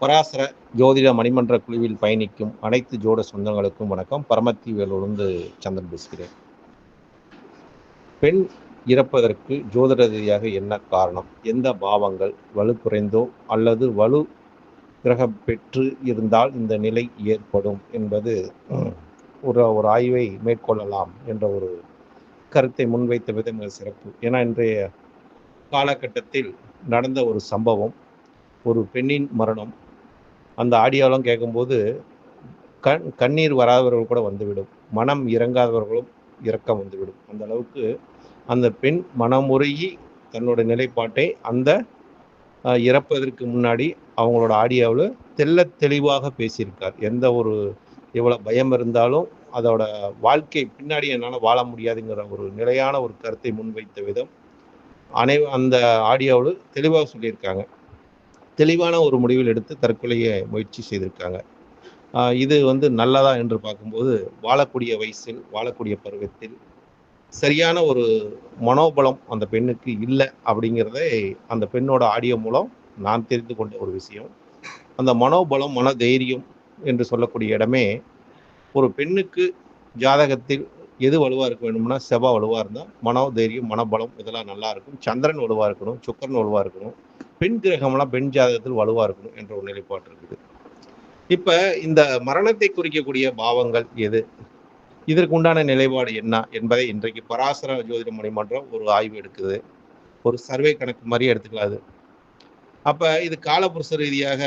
பராசர ஜோதிட மணிமன்ற குழுவில் பயணிக்கும் அனைத்து ஜோட சொந்தங்களுக்கும் வணக்கம். பரமத்தி வேலூர்ந்து சந்திரன் பேசுகிறேன். பெண் இறப்பதற்கு ஜோதிட ரீதியாக என்ன காரணம்? எந்த பாவங்கள்? வலு குறைந்தோ அல்லது வலு கிரகம் பெற்று இருந்தால் இந்த நிலை ஏற்படும் என்பது ஒரு ஒரு ஆய்வை மேற்கொள்ளலாம் என்ற ஒரு கருத்தை முன்வைத்த விதம் மிக சிறப்பு. ஏன்னா இன்றைய காலகட்டத்தில் நடந்த ஒரு சம்பவம் ஒரு பெண்ணின் மரணம் அந்த ஆடியோலாம் கேட்கும்போது கண் கண்ணீர் வராதவர்கள் கூட வந்துவிடும். மனம் இறங்காதவர்களும் இறக்கம் வந்துவிடும். அந்த அளவுக்கு அந்த பெண் மனமுருகி தன்னோட நிலைப்பாட்டை அந்த இறப்பதற்கு முன்னாடி அவங்களோட ஆடியோவில் தெல்ல தெளிவாக பேசியிருக்கார். எந்த ஒரு எவ்வளோ பயம் இருந்தாலும் அதோட வாழ்க்கை பின்னாடி என்னால் வாழ முடியாதுங்கிற ஒரு நிலையான ஒரு கருத்தை முன்வைத்த விதம் அனை அந்த ஆடியோவில் தெளிவாக சொல்லியிருக்காங்க. தெளிவான ஒரு முடிவில் எடுத்து தற்கொலையை முயற்சி செய்திருக்காங்க. இது வந்து நல்லதா என்று பார்க்கும்போது வாழக்கூடிய வயசில் வாழக்கூடிய பருவத்தில் சரியான ஒரு மனோபலம் அந்த பெண்ணுக்கு இல்லை அப்படிங்கிறதை அந்த பெண்ணோட ஆடியோ மூலம் நான் தெரிந்து கொண்ட ஒரு விஷயம். அந்த மனோபலம் மன தைரியம் என்று சொல்லக்கூடிய இடமே ஒரு பெண்ணுக்கு ஜாதகத்தில் எது வலுவாக இருக்க வேணும்னா செவ்வாய் வலுவாக இருந்தால் மனோ தைரியம் மனபலம் இதெல்லாம் நல்லா இருக்கும். சந்திரன் வலுவாக இருக்கணும் சுக்கரன் வலுவாக இருக்கணும். பெண் கிரகம்லாம் பெண் ஜாதகத்தில் வலுவாக இருக்கணும் என்ற ஒரு நிலைப்பாடு இருக்குது. இப்போ இந்த மரணத்தை குறிக்கக்கூடிய பாவங்கள் எது? இதற்கு உண்டான நிலைப்பாடு என்ன என்பதை இன்றைக்கு பராசர ஜோதிட மணிமன்றம் ஒரு ஆய்வு எடுக்குது. ஒரு சர்வே கணக்கு மாதிரி எடுத்துக்கலாம் அது. அப்போ இது காலபுருஷ ரீதியாக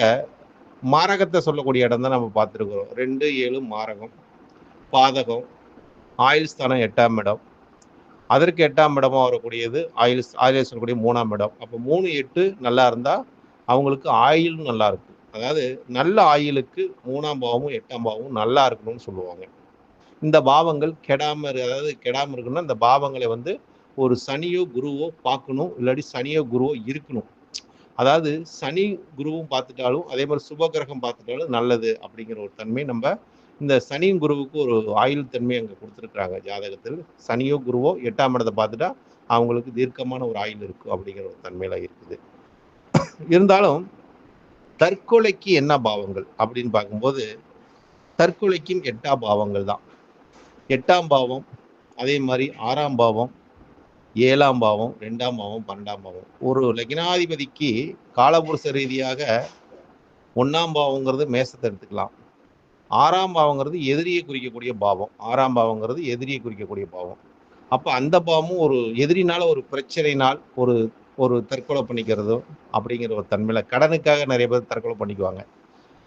மாரகத்தை சொல்லக்கூடிய இடம் தான் நம்ம பார்த்துருக்குறோம். ரெண்டு ஏழு மாரகம் பாதகம் ஆயுள் ஸ்தானம் எட்டாம் இடம். அதற்கு எட்டாம் இடமா வரக்கூடியது ஆயுள் ஆயுள் சொல்லக்கூடிய மூணாம் இடம். அப்போ மூணு எட்டு நல்லா இருந்தால் அவங்களுக்கு ஆயுளும் நல்லா இருக்கும் அதாவது நல்ல ஆயுளுக்கு மூணாம் பாவமும் எட்டாம் பாவமும் நல்லா இருக்கணும்னு சொல்லுவாங்க. இந்த பாவங்கள் கெடாம அதாவது கெடாம இருக்கணும்னா இந்த பாவங்களை வந்து ஒரு சனியோ குருவோ பார்க்கணும். இல்லாட்டி சனியோ குருவோ இருக்கணும். அதாவது சனி குருவும் பார்த்துட்டாலும் அதே மாதிரி சுபகிரகம் பார்த்துட்டாலும் நல்லது அப்படிங்கிற ஒரு தன்மை நம்ம இந்த சனியும் குருவுக்கு ஒரு ஆயுள் தன்மை அங்கே கொடுத்துருக்குறாங்க. ஜாதகத்தில் சனியோ குருவோ எட்டாம் இடத்தை பார்த்துட்டா அவங்களுக்கு தீர்க்கமான ஒரு ஆயுள் இருக்கும் அப்படிங்கிற ஒரு தன்மையில இருக்குது. இருந்தாலும் தற்கொலைக்கு என்ன பாவங்கள் அப்படின்னு பார்க்கும்போது தற்கொலைக்கும் எட்டாம் பாவங்கள் தான். எட்டாம் பாவம் அதே மாதிரி ஆறாம் பாவம் ஏழாம் பாவம் ரெண்டாம் பாவம் பன்னெண்டாம் பாவம். ஒரு லக்னாதிபதிக்கு காலபுருஷ ரீதியாக ஒன்றாம் பாவங்கிறது மேசத்தை எடுத்துக்கலாம். ஆறாம் பாவங்கிறது எதிரியை குறிக்கக்கூடிய பாவம். ஆறாம் பாவங்கிறது எதிரியை குறிக்கக்கூடிய பாவம். அப்போ அந்த பாவமும் ஒரு எதிரினால ஒரு பிரச்சனைனால் ஒரு ஒரு தற்கொலை பண்ணிக்கிறதோ அப்படிங்கிற ஒரு தன்மையில் கடனுக்காக நிறைய பேர் தற்கொலை பண்ணிக்குவாங்க.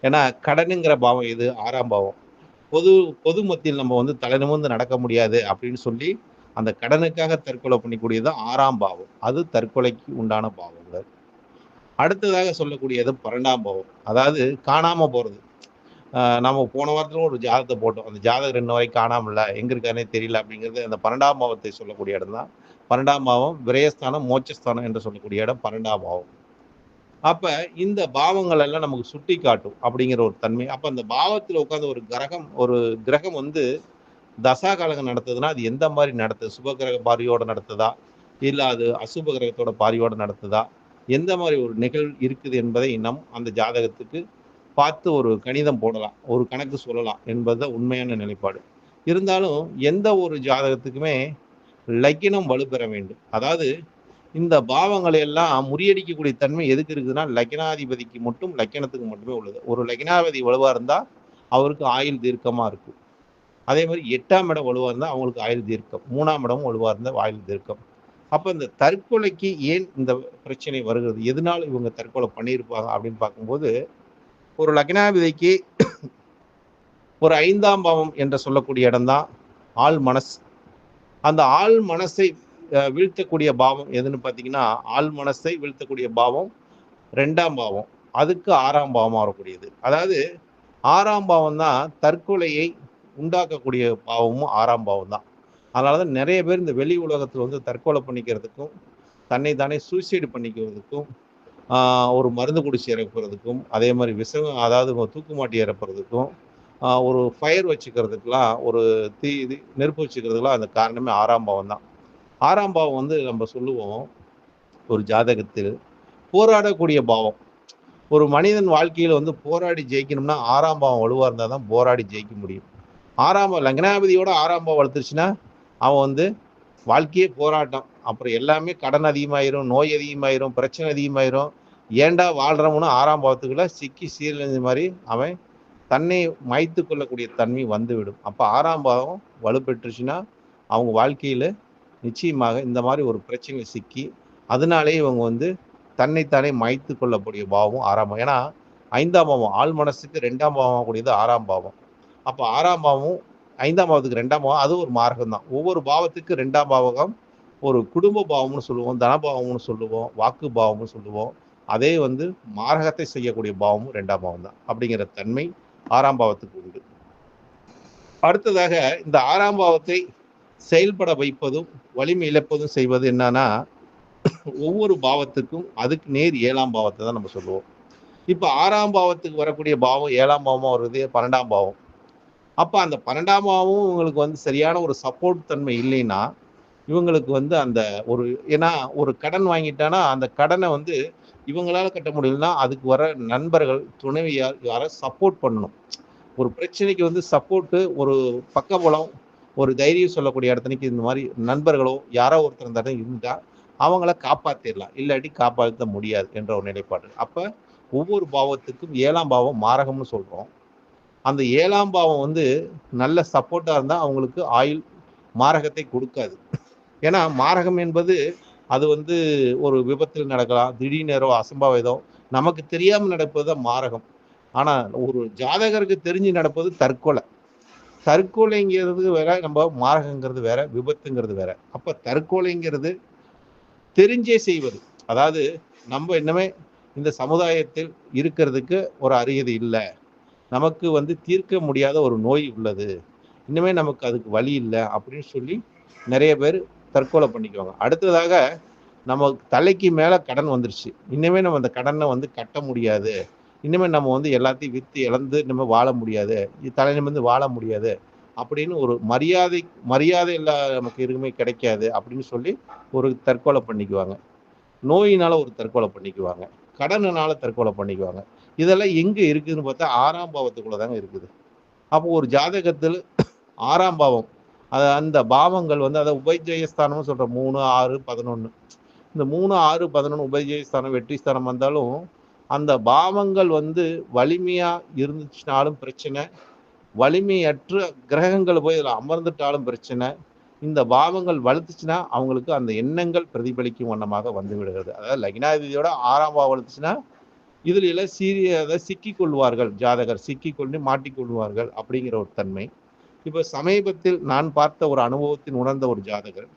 ஏன்னா கடனுங்கிற பாவம் இது ஆறாம் பாவம். பொது பொது மத்தியில் நம்ம வந்து தலைநிமிர்ந்து நடக்க முடியாது அப்படின்னு சொல்லி அந்த கடனுக்காக தற்கொலை பண்ணிக்கூடியது ஆறாம் பாவம். அது தற்கொலைக்கு உண்டான பாவங்கள். அடுத்ததாக சொல்லக்கூடியது பன்னெண்டாம் பாவம். அதாவது காணாமல் போகிறது நம்ம போன வாரத்தில் ஒரு ஜாதகத்தை போட்டோம். அந்த ஜாதகம் ரெண்டு வரைக்கும் காணாமல எங்கே இருக்கானே தெரியல அப்படிங்கிறது அந்த பன்னெண்டாம் பாவத்தை சொல்லக்கூடிய இடம் தான். பன்னெண்டாம் பாவம் விரயஸ்தானம் மோட்சஸ்தானம் என்று சொல்லக்கூடிய இடம் பன்னெண்டாம் பாவம். அப்போ இந்த பாவங்கள் எல்லாம் நமக்கு சுட்டி காட்டும் அப்படிங்கிற ஒரு தன்மை. அப்போ அந்த பாவத்தில் உட்காந்து ஒரு கிரகம் ஒரு கிரகம் வந்து தசா காலகம் நடத்துதுன்னா அது எந்த மாதிரி நடத்துது சுப கிரக பாரியோடு நடத்துதா இல்லை அது அசுப கிரகத்தோட பாரியோடு நடத்துதா எந்த மாதிரி ஒரு நிகழ்வு இருக்குது என்பதை நம் அந்த ஜாதகத்துக்கு பார்த்து ஒரு கணிதம் போடலாம் ஒரு கணக்கு சொல்லலாம் என்பது உண்மையான நிலைப்பாடு. இருந்தாலும் எந்த ஒரு ஜாதகத்துக்குமே லக்கினம் வலுப்பெற வேண்டும். அதாவது இந்த பாவங்களை எல்லாம் முறியடிக்கக்கூடிய தன்மை எதுக்கு இருக்குதுன்னா லக்கினாதிபதிக்கு மட்டும் லக்கணத்துக்கு மட்டுமே உள்ளது. ஒரு லக்கினாதிபதி வலுவாக இருந்தால் அவருக்கு ஆயுள் தீர்க்கமாக இருக்கும். அதே மாதிரி எட்டாம் இடம் வலுவாக இருந்தால் அவங்களுக்கு ஆயுள் தீர்க்கம். மூணாம் இடம் வலுவாக இருந்தால் ஆயுள் தீர்க்கம். அப்போ இந்த தற்கொலைக்கு ஏன் இந்த பிரச்சனை வருகிறது? எதனால் இவங்க தற்கொலை பண்ணியிருப்பாங்க அப்படின்னு பார்க்கும்போது ஒரு லக்னாதிபதிக்கு ஒரு ஐந்தாம் பாவம் என்று சொல்லக்கூடிய இடம்தான் ஆள் மனசு. அந்த ஆள் மனசை அஹ், வீழ்த்தக்கூடிய பாவம் எதுன்னு பார்த்தீங்கன்னா ஆள் மனசை வீழ்த்தக்கூடிய பாவம் ரெண்டாம் பாவம். அதுக்கு ஆறாம் பாவமாக வரக்கூடியது. அதாவது ஆறாம் பாவம் தான் தற்கொலையை உண்டாக்கக்கூடிய பாவமும் ஆறாம் பாவம் தான் அதனால தான் நிறைய பேர் இந்த வெளி உலகத்தில் வந்து தற்கொலை பண்ணிக்கிறதுக்கும் தன்னை தானே சூசைடு பண்ணிக்கிறதுக்கும் ஒரு மருந்து குடிச்சு இறப்புறதுக்கும் அதே மாதிரி விஷம் அதாவது தூக்கு மாட்டி இறப்புறதுக்கும் ஒரு ஃபயர் வச்சுக்கிறதுக்கெலாம் ஒரு தீ இது நெருப்பு வச்சுக்கிறதுக்கெலாம் அந்த காரணமே ஆறாம் பாவம் தான். ஆறாம் பாவம் வந்து நம்ம சொல்லுவோம் ஒரு ஜாதகத்தில் போராடக்கூடிய பாவம். ஒரு மனிதன் வாழ்க்கையில் வந்து போராடி ஜெயிக்கணும்னா ஆறாம் பாவம் வலுவாக இருந்தால் தான் போராடி ஜெயிக்க முடியும். ஆறாம் லக்னாபதியோட ஆறாம் பாவம் வளர்த்துருச்சுன்னா அவன் வந்து வாழ்க்கையே போராட்டம். அப்புறம் எல்லாமே கடன் அதிகமாயிரும் நோய் அதிகமாயிரும் பிரச்சனை அதிகமாயிரும். ஏன்டா வாழ்கிறவனும் ஆறாம் பாவத்துக்குள்ள சிக்கி சீரழிஞ்ச மாதிரி அவன் தன்னை மாய்த்து கொள்ளக்கூடிய தன்மை வந்துவிடும். அப்போ ஆறாம் பாவம் வலுப்பெற்றுச்சுன்னா அவங்க வாழ்க்கையில் நிச்சயமாக இந்த மாதிரி ஒரு பிரச்சனை சிக்கி அதனாலே இவங்க வந்து தன்னைத்தானே மாய்த்து கொள்ளக்கூடிய பாவம் ஆறாம் பாவம். ஏன்னா ஐந்தாம் பாவம் ஆள் மனசுக்கு ரெண்டாம் பாவம் கூடியது ஆறாம் பாவம். அப்போ ஆறாம் பாவம் ஐந்தாம் பாவத்துக்கு ரெண்டாம் பாவம் அது ஒரு மார்க்கம் தான் ஒவ்வொரு பாவத்துக்கு ரெண்டாம் பாவகம் ஒரு குடும்ப பாவம்னு சொல்லுவோம் தனபாவம்னு சொல்லுவோம் வாக்கு பாவம்னு சொல்லுவோம். அதே வந்து மாரகத்தை செய்யக்கூடிய பாவமும் ரெண்டாம் பாவம் தான் அப்படிங்கிற தன்மை ஆறாம் பாவத்துக்கு உண்டு. அடுத்ததாக இந்த ஆறாம் பாவத்தை செயல்பட வைப்பதும் வலிமை இழப்பதும் செய்வது என்னன்னா ஒவ்வொரு பாவத்துக்கும் அதுக்கு நேர் ஏழாம் பாவத்தை தான் நம்ம சொல்லுவோம். இப்போ ஆறாம் பாவத்துக்கு வரக்கூடிய பாவம் ஏழாம் பாவமாக வருது பன்னெண்டாம் பாவம். அப்போ அந்த பன்னெண்டாம் பாவமும் இவங்களுக்கு வந்து சரியான ஒரு சப்போர்ட் தன்மை இல்லைன்னா இவங்களுக்கு வந்து அந்த ஒரு ஏன்னா ஒரு கடன் வாங்கிட்டானா அந்த கடனை வந்து இவங்களால கட்ட முடியலன்னா அதுக்கு வர நண்பர்கள் துணைவியார் யாரை சப்போர்ட் பண்ணணும். ஒரு பிரச்சனைக்கு வந்து சப்போர்ட்டு ஒரு பக்கபலம் ஒரு தைரியம் சொல்லக்கூடிய இடத்துக்கு இந்த மாதிரி நண்பர்களோ யாரோ ஒருத்தர் இருந்தாலும் இருந்தால் அவங்கள காப்பாற்றிடலாம் இல்லாட்டி காப்பாற்ற முடியாது என்ற ஒரு நிலைப்பாடு. அப்போ ஒவ்வொரு பாவத்துக்கும் ஏழாம் பாவம் மாரகம்னு சொல்கிறோம் அந்த ஏழாம் பாவம் வந்து நல்ல சப்போர்ட்டாக இருந்தால் அவங்களுக்கு ஆயுள் மாரகத்தை கொடுக்காது. ஏன்னா மாரகம் என்பது அது வந்து ஒரு விபத்தில் நடக்கலாம் திடீர்னு அசம்பாவிதம். நமக்கு தெரியாமல் நடப்பது தான் மாரகம். ஆனால் ஒரு ஜாதகருக்கு தெரிஞ்சு நடப்பது தற்கொலை. தற்கொலைங்கிறது வேற நம்ம மாரகங்கிறது வேற விபத்துங்கிறது வேற. அப்போ தற்கொலைங்கிறது தெரிஞ்சே செய்வது. அதாவது நம்ம இன்னமே இந்த சமுதாயத்தில் இருக்கிறதுக்கு ஒரு அரியது இல்லை. நமக்கு வந்து தீர்க்க முடியாத ஒரு நோய் உள்ளது. இன்னுமே நமக்கு அதுக்கு வழி இல்லை அப்படின்னு சொல்லி நிறைய பேர் தற்கொலை பண்ணிக்குவாங்க. அடுத்ததாக நம்ம தலைக்கு மேலே கடன் வந்துருச்சு. இன்னுமே நம்ம அந்த கடனை வந்து கட்ட முடியாது. இனிமே நம்ம வந்து எல்லாத்தையும் விற்று இழந்து நம்ம வாழ முடியாது. தலை நிமிர்ந்து வாழ முடியாது. அப்படின்னு ஒரு மரியாதை மரியாதை இல்லா நமக்கு எதுவுமே கிடைக்காது அப்படின்னு சொல்லி ஒரு தற்கொலை பண்ணிக்குவாங்க. நோயினால ஒரு தற்கொலை பண்ணிக்குவாங்க. கடனால தற்கொலை பண்ணிக்குவாங்க. இதெல்லாம் எங்கே இருக்குதுன்னு பார்த்தா ஆறாம் பாவத்துக்குள்ளே தாங்க இருக்குது. அப்போ ஒரு ஜாதகத்தில் ஆறாம் பாவம் அது அந்த பாவங்கள் வந்து அதை உபஜயஸ்தானம்னு சொல்கிற மூணு ஆறு பதினொன்னு. இந்த மூணு ஆறு பதினொன்று உபஜயஸ்தானம் வெற்றி ஸ்தானம் வந்தாலும் அந்த பாவங்கள் வந்து வலிமையாக இருந்துச்சுனாலும் பிரச்சனை. வலிமையற்ற கிரகங்கள் போய் இதில் அமர்ந்துட்டாலும் பிரச்சனை. இந்த பாவங்கள் வளர்த்துச்சுன்னா அவங்களுக்கு அந்த எண்ணங்கள் பிரதிபலிக்கும் வண்ணமாக வந்து விடுகிறது. அதாவது லக்னாதிபதியோட ஆறாம் பாவம் வளர்த்துச்சுன்னா இதில் எல்லாம் சீரிய சிக்கிக்கொள்வார்கள். சிக்கிக் கொள்வார்கள் ஜாதகர் சிக்கிக்கொண்டு மாட்டிக்கொள்வார்கள் அப்படிங்கிற ஒரு தன்மை. இப்போ சமீபத்தில் நான் பார்த்த ஒரு அனுபவத்தின் உணர்ந்த ஒரு ஜாதகர்.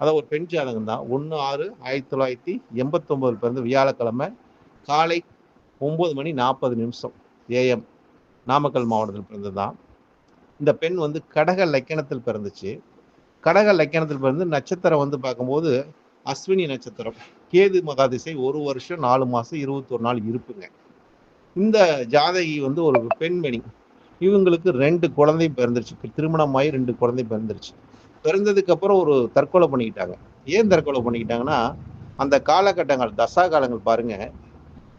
அதாவது ஒரு பெண் ஜாதகம் தான். ஒன்று ஆறு ஆயிரத்தி தொள்ளாயிரத்தி எண்பத்தொன்பதுல பிறந்து வியாழக்கிழமை காலை ஒம்பது மணி நாற்பது நிமிஷம் ஏஎம் நாமக்கல் மாவட்டத்தில் பிறந்தது தான் இந்த பெண் வந்து கடக லக்கணத்தில் பிறந்துச்சு. கடக லக்கணத்தில் பிறந்து நட்சத்திரம் வந்து பார்க்கும்போது அஸ்வினி நட்சத்திரம். கேது மகாதிசை ஒரு வருஷம் நாலு மாசம் இருபத்தொரு நாள் இருப்புங்க. இந்த ஜாதகி வந்து ஒரு பெண்மணி. இவங்களுக்கு ரெண்டு குழந்தை பிறந்துருச்சு. திருமணமாகி ரெண்டு குழந்தை பிறந்துருச்சு. பிறந்ததுக்கு அப்புறம் ஒரு தற்கொலை பண்ணிக்கிட்டாங்க. ஏன் தற்கொலை பண்ணிக்கிட்டாங்கன்னா அந்த காலகட்டங்கள் தசா காலங்கள் பாருங்க.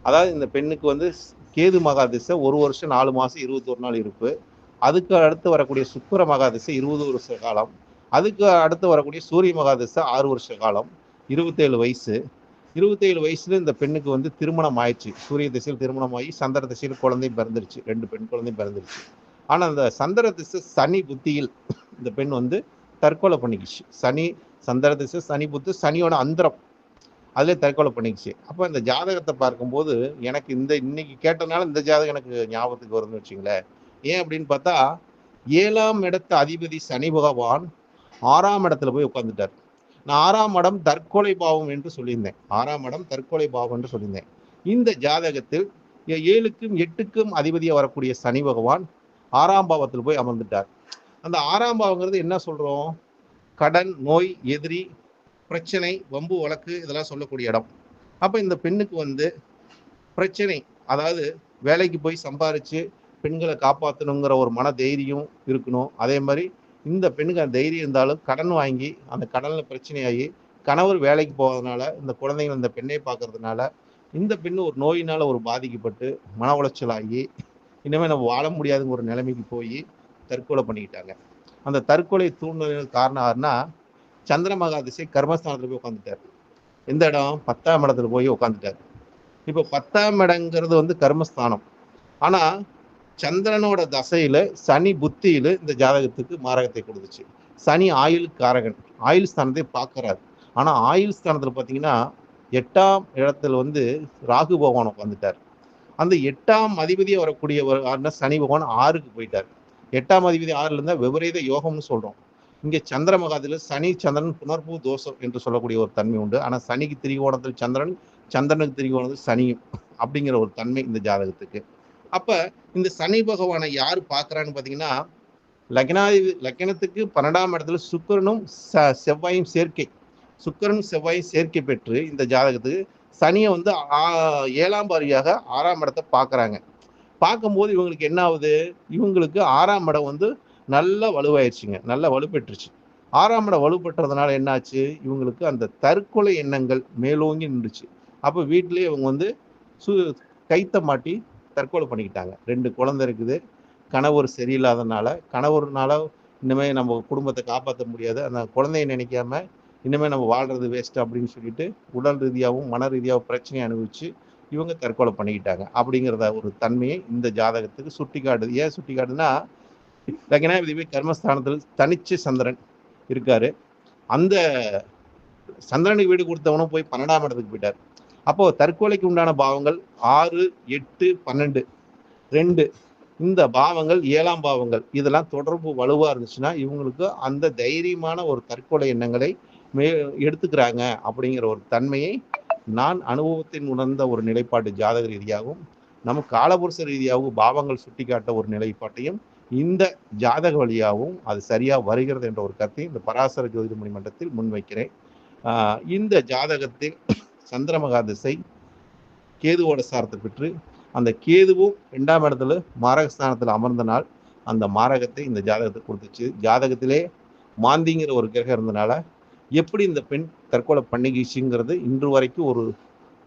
அதாவது இந்த பெண்ணுக்கு வந்து கேது மகாதிசை ஒரு வருஷம் நாலு மாதம் இருபத்தொரு நாள் இருப்பு. அதுக்கு அடுத்து வரக்கூடிய சுக்கர மகாதிசை இருபது வருஷ காலம். அதுக்கு அடுத்து வரக்கூடிய சூரிய மகாதிசை ஆறு வருஷ காலம். இருபத்தேழு வயசு. இருபத்தேழு வயசுல இந்த பெண்ணுக்கு வந்து திருமணம் ஆயிடுச்சு. சூரிய திசையில் திருமணம் ஆகி சந்திர திசையில் குழந்தையும் பிறந்துருச்சு. ரெண்டு பெண் குழந்தையும் பிறந்துருச்சு. ஆனால் அந்த சந்திர திசை சனி புத்தியில் இந்த பெண் வந்து தற்கொலை பண்ணிக்கிச்சு. சனி சந்திர திசை சனி புத்து சனியோட அந்தரம். அதிலே தற்கொலை பண்ணிக்கிச்சு. அப்போ இந்த ஜாதகத்தை பார்க்கும்போது எனக்கு இந்த இன்னைக்கு கேட்டனால இந்த ஜாதகம் எனக்கு ஞாபகத்துக்கு வரும்னு வச்சுங்களேன். ஏன் அப்படின்னு பார்த்தா ஏழாம் இடத்த அதிபதி சனி பகவான் ஆறாம் இடத்துல போய் உட்காந்துட்டார் நான் ஆறாம் இடம் தற்கொலை பாவம் என்று சொல்லியிருந்தேன். ஆறாம் இடம் தற்கொலை பாவம் என்று சொல்லியிருந்தேன். இந்த ஜாதகத்தில் ஏழுக்கும் எட்டுக்கும் அதிபதியாக வரக்கூடிய சனி பகவான் ஆறாம் பாவத்தில் போய் அமர்ந்துட்டார். அந்த ஆறாம் பாவங்கிறது என்ன சொல்றோம்? கடன் நோய் எதிரி பிரச்சனை வம்பு வழக்கு இதெல்லாம் சொல்லக்கூடிய இடம். அப்போ இந்த பெண்ணுக்கு வந்து பிரச்சனை அதாவது வேலைக்கு போய் சம்பாரிச்சு பெண்களை காப்பாற்றணுங்கிற ஒரு மன தைரியம் இருக்கணும். அதே மாதிரி இந்த பெண்ணுக்கு அந்த தைரியம் இருந்தாலும் கடன் வாங்கி அந்த கடனில் பிரச்சனையாகி கணவர் வேலைக்கு போகிறதுனால இந்த குழந்தைங்க இந்த பெண்ணை பார்க்கறதுனால இந்த பெண் ஒரு நோயினால் ஒரு பாதிக்கப்பட்டு மன உளைச்சலாகி இனிமேல் நம்ம வாழ முடியாதுங்கிற ஒரு நிலைமைக்கு போய் தற்கொலை பண்ணிக்கிட்டாங்க. அந்த தற்கொலை தூண்டுதல் காரணம் யாருன்னா சந்திர மகாதிசை கர்மஸ்தானத்தில் போய் உட்காந்துட்டார் எந்த இடம்? பத்தாம் இடத்துல போய் உட்காந்துட்டார் இப்போ பத்தாம் இடங்கிறது வந்து கர்மஸ்தானம். ஆனால் சந்திரனோட தசையில சனி புத்தியில இந்த ஜாதகத்துக்கு மாரகத்தை கொடுத்துச்சு. சனி ஆயுள் காரகன். ஆயுள் ஸ்தானத்தை பார்க்கறாரு. ஆனா ஆயுள் ஸ்தானத்துல பாத்தீங்கன்னா எட்டாம் இடத்துல வந்து ராகு பகவான் உட்காந்துட்டார் அந்த எட்டாம் அதிபதியை வரக்கூடிய ஒரு சனி பகவான் ஆறுக்கு போயிட்டார். எட்டாம் அதிபதி ஆறுல இருந்தா விபரீத யோகம்னு சொல்றோம். இங்கே சந்திர மகாதில சனி சந்திரன் புனர்பூ தோஷம் என்று சொல்லக்கூடிய ஒரு தன்மை உண்டு. ஆனால் சனிக்கு திரிகோணத்தில் சந்திரன் சந்திரனுக்கு திரிகோணத்தில் சனியும் அப்படிங்கிற ஒரு தன்மை இந்த ஜாதகத்துக்கு. அப்ப இந்த சனி பகவானை யார் பார்க்கறான்னு பாத்தீங்கன்னா லக்னாதி லக்னத்துக்கு பன்னெண்டாம் இடத்துல சுக்கிரனும் ச- செவ்வாயும் சேர்க்கை. சுக்கரனும் செவ்வாயும் சேர்க்கை பெற்று இந்த ஜாதகத்துக்கு சனியை வந்து ஏழாம் பாரியாக ஆறாம் இடத்தை பார்க்குறாங்க. பார்க்கும்போது இவங்களுக்கு என்ன ஆகுது? இவங்களுக்கு ஆறாம் இடம் வந்து நல்ல வலுவாயிருச்சுங்க. நல்ல வலுப்பெற்றுச்சு. ஆறாம் இடம் வலுப்பெற்றதுனால என்னாச்சு? இவங்களுக்கு அந்த தற்கொலை எண்ணங்கள் மேலோங்கி நின்றுச்சு. அப்போ வீட்டிலேயே இவங்க வந்து சு கைத்த மாட்டி தற்கொலை பண்ணிக்கிட்டாங்க. ரெண்டு குழந்தை இருக்குது. கணவர் சரியில்லாதனால கணவர்னால இனிமேல் நம்ம குடும்பத்தை காப்பாற்ற முடியாது. அந்த குழந்தைய நினைக்காம இனிமேல் நம்ம வாழ்றது வேஸ்ட் அப்படின்னு சொல்லிட்டு உடல் ரீதியாகவும் மன ரீதியாகவும் பிரச்சனையை அனுபவிச்சு இவங்க தற்கொலை பண்ணிக்கிட்டாங்க. அப்படிங்கிறத ஒரு தன்மையை இந்த ஜாதகத்துக்கு சுட்டி காட்டுது ஏன் சுட்டி காட்டுதுன்னா லக்னாதிபதி கர்மஸ்தானத்தில் தனிச்சு சந்திரன் இருக்காரு. அந்த சந்திரனுக்கு வீடு கொடுத்தவனும் போய் பன்னெண்டாம் இடத்துக்கு போயிட்டார். அப்போ தற்கொலைக்கு உண்டான பாவங்கள் ஆறு எட்டு பன்னெண்டு. ரெண்டு இந்த பாவங்கள் ஏழாம் பாவங்கள் இதெல்லாம் தொடர்பு வலுவா இருந்துச்சுன்னா இவங்களுக்கு அந்த தைரியமான ஒரு தற்கொலை எண்ணங்களை மே எடுத்துக்கிறாங்க அப்படிங்கிற ஒரு தன்மையை நான் அனுபவத்தின் உணர்ந்த ஒரு நிலைப்பாட்டு ஜாதக ரீதியாகவும் நம்ம காலபுருஷ ரீதியாகவும் பாவங்கள் சுட்டிக்காட்ட ஒரு நிலைப்பாட்டையும் இந்த ஜாதக வழியாகவும் அது சரியாக வருகிறது என்ற ஒரு கருத்தையும் இந்த பராசர ஜோதிட மணிமண்டலத்தில் முன்வைக்கிறேன். இந்த ஜாதகத்தில் சந்திரமகா திசை கேதுவோட சாரத்தை பெற்று அந்த கேதுவும் ரெண்டாம் இடத்துல மாரகஸ்தானத்தில் அமர்ந்த நாள் அந்த மாரகத்தை இந்த ஜாதகத்துக்கு கொடுத்துச்சு. ஜாதகத்திலே மாந்திங்கிற ஒரு கிரகம் இருந்தனால எப்படி இந்த பெண் தற்கொலை பண்ணிக்கிச்சுங்கிறது இன்று வரைக்கும் ஒரு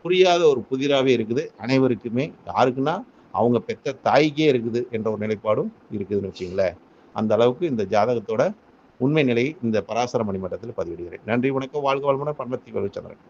புரியாத ஒரு புதிராகவே இருக்குது. அனைவருக்குமே யாருக்குன்னா அவங்க பெற்ற தாய்க்கே இருக்குது என்ற ஒரு நிலைப்பாடும் இருக்குதுன்னு வச்சுங்களேன் அந்த அளவுக்கு இந்த ஜாதகத்தோட உண்மை நிலையை இந்த பராசர மணிமன்றத்தில் பதிவிடுகிறேன். நன்றி வணக்கம் வாழ்க வளமுடன் பண்பத்தி வலுச்சந்திரன்